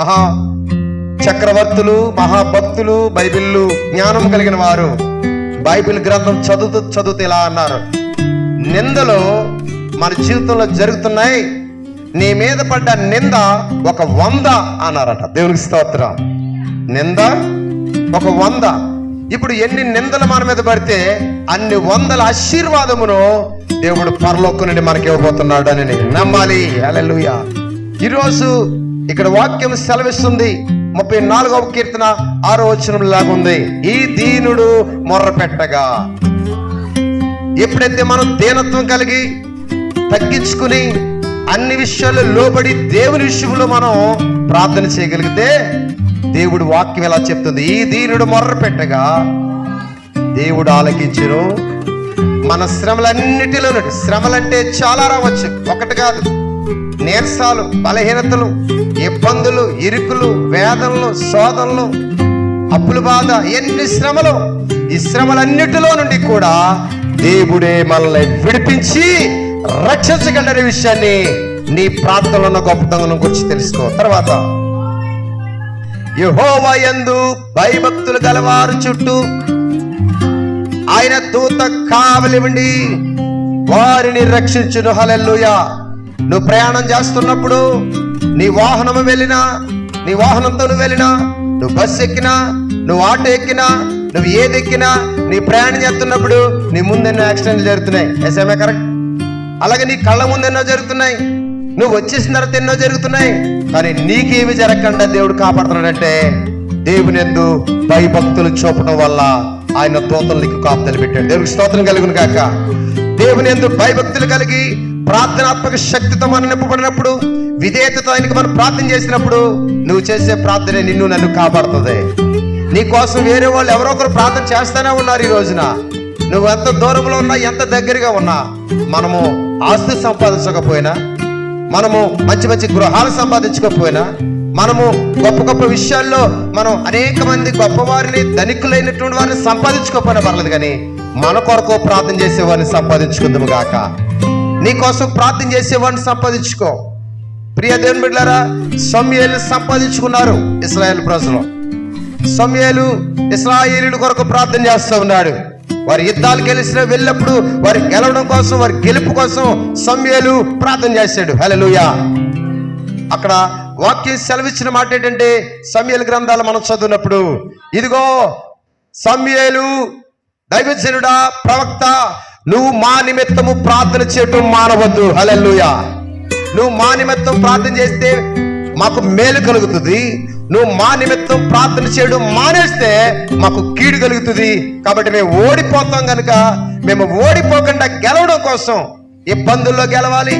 మహా చక్రవర్తులు మహాభక్తులు బైబిల్లు జ్ఞానం కలిగిన వారు బైబిల్ గ్రంథం చదువుతూ చదువుతూ ఇలా అన్నారు. నిందలు మన జీవితంలో జరుగుతున్నాయి. నీ మీద పడ్డ నింద ఒక వంద అన్నారట. దేవునికి స్తోత్రం. నింద ఒక వంద. ఇప్పుడు ఎన్ని నిందలు మన మీద పడితే అన్ని వందల ఆశీర్వాదమును దేవుడు పరలోక్కు నుండి మనకి ఇవ్వబోతున్నాడు అని నమ్మాలి. అలెలుయ ఈరోజు ఇక్కడ వాక్యం సెలవిస్తుంది. ముప్పై నాలుగవ కీర్తన ఆరో వచనం లాగుంది ఈ దీనుడు మొర్రపెట్టగా. ఎప్పుడైతే మనం దీనత్వం కలిగి తగ్గించుకుని అన్ని విషయాల్లో లోబడి దేవుని విషయంలో మనం ప్రార్థన చేయగలిగితే దేవుడు వాక్యం ఎలా చెప్తుంది? ఈ దీనుడు మొర్ర పెట్టగా దేవుడు ఆలకించును. మన శ్రమలన్నిటిలో శ్రమలంటే చాలా రావచ్చు. ఒకటి కాదు. నీరసాలు బలహీనతలు ఇబ్బందులు ఇరుకులు వేదనలు శోధనలు అప్పుల బాధ ఎన్ని శ్రమలు ఈ శ్రమలన్నిటిలో నుండి కూడా దేవుడే మనల్ని విడిపించి రక్షించగలనే విషయాన్ని నీ ప్రాంతంలో ఉన్న గొప్పతనం గురించి తెలుసుకో. తర్వాత యహోవా యందు భయభక్తులు గలవారు చుట్టూ ఆయన దూత కావలివండి వారిని రక్షించును. హలెల్లుయా. నువ్వు ప్రయాణం చేస్తున్నప్పుడు నీ వాహనము వెళ్ళినా నీ వాహనంతో నువ్వు వెళ్ళినా నువ్వు బస్సు ఎక్కినా నువ్వు ఆటో ఎక్కినా నువ్వు ఏది ఎక్కినా నీ ప్రయాణం చేస్తున్నప్పుడు నీ ముందెన్నో యాక్సిడెంట్లు జరుగుతున్నాయి. ఎస్ఎంఏ కరెక్ట్ అలాగే నీ కళ్ళ ముందెన్నో జరుగుతున్నాయి. నువ్వు వచ్చేసిన తర్వాత ఎన్నో జరుగుతున్నాయి. కానీ నీకేమి జరగకుండా దేవుడు కాపాడుతున్నాడంటే దేవుని ఎందు భయభక్తులు చూపడం వల్ల ఆయన దూతలు నీకు కాపుదలు పెట్టాడు. దేవుడికి స్తోత్రం కలుగును కాక దేవుని ఎందు భయభక్తులు కలిగి ప్రార్థనాత్మక శక్తితో మనం నింపబడినప్పుడు విధేయతతో ఆయనకి మనం ప్రార్థన చేసినప్పుడు నువ్వు చేసే ప్రార్థనే నిన్ను నన్ను కాపాడుతుంది. నీ కోసం వేరే వాళ్ళు ఎవరో ఒకరు ప్రార్థన చేస్తూనే ఉన్నారు ఈ రోజున. నువ్వు ఎంత దూరంలో ఉన్నా ఎంత దగ్గరగా ఉన్నా మనము ఆస్తి సంపాదించకపోయినా మనము మంచి మంచి గృహాలు సంపాదించకపోయినా మనము గొప్ప గొప్ప విషయాల్లో మనం అనేక మంది గొప్పవారిని ధనికులైనటువంటి వారిని సంపాదించుకోకపోయినా పర్లేదు కానీ మన కొరకు ప్రార్థన చేసేవారిని సంపాదించుకుందాము గాక. నీ కోసం ప్రార్థన చేసేవాడిని సంపాదించుకో. ప్రియ దేవుని బిడ్డారా సమయాలు సంపాదించుకున్నారు ఇస్రాయేల్ ప్రజలు. సమయాలు ఇస్రాయేలీల కొరకు ప్రార్థన చేస్తూ ఉన్నాడు. వారి యుద్ధాలు గెలిచిన వెళ్ళినప్పుడు వారి గెలవడం కోసం వారి గెలుపు కోసం సమయాలు ప్రార్థన చేశాడు. హలలుయా అక్కడ వాక్యం సెలవిచ్చిన మాట ఏంటంటే సమయాల గ్రంథాలు మనం చదివినప్పుడు ఇదిగో సమయాలు దైవజనుడా ప్రవక్త నువ్వు మా నిమిత్తము ప్రార్థన చేయటం మానవద్దు. హల్లెలూయా. నువ్వు మా నిమిత్తం ప్రార్థన చేస్తే మాకు మేలు కలుగుతుంది. నువ్వు మా నిమిత్తం ప్రార్థన చేయడం మానేస్తే మాకు కీడు కలుగుతుంది. కాబట్టి మేము ఓడిపోతాం కనుక మేము ఓడిపోకుండా గెలవడం కోసం ఇబ్బందుల్లో గెలవాలి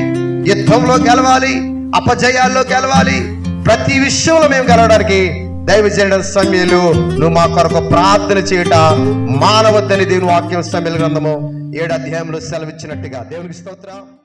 యుద్ధంలో గెలవాలి అపజయాల్లో గెలవాలి ప్రతి విషయంలో మేము గెలవడానికి దైవ చేయడం సమయంలో నువ్వు మా కొరకు ప్రార్థన చేయట మానవద్దని దేవుని వాక్యం సమయంలో గ్రంథము ఏడు అధ్యాయంలో సెలవిచ్చినట్టుగా. దేవునికి స్తోత్రం.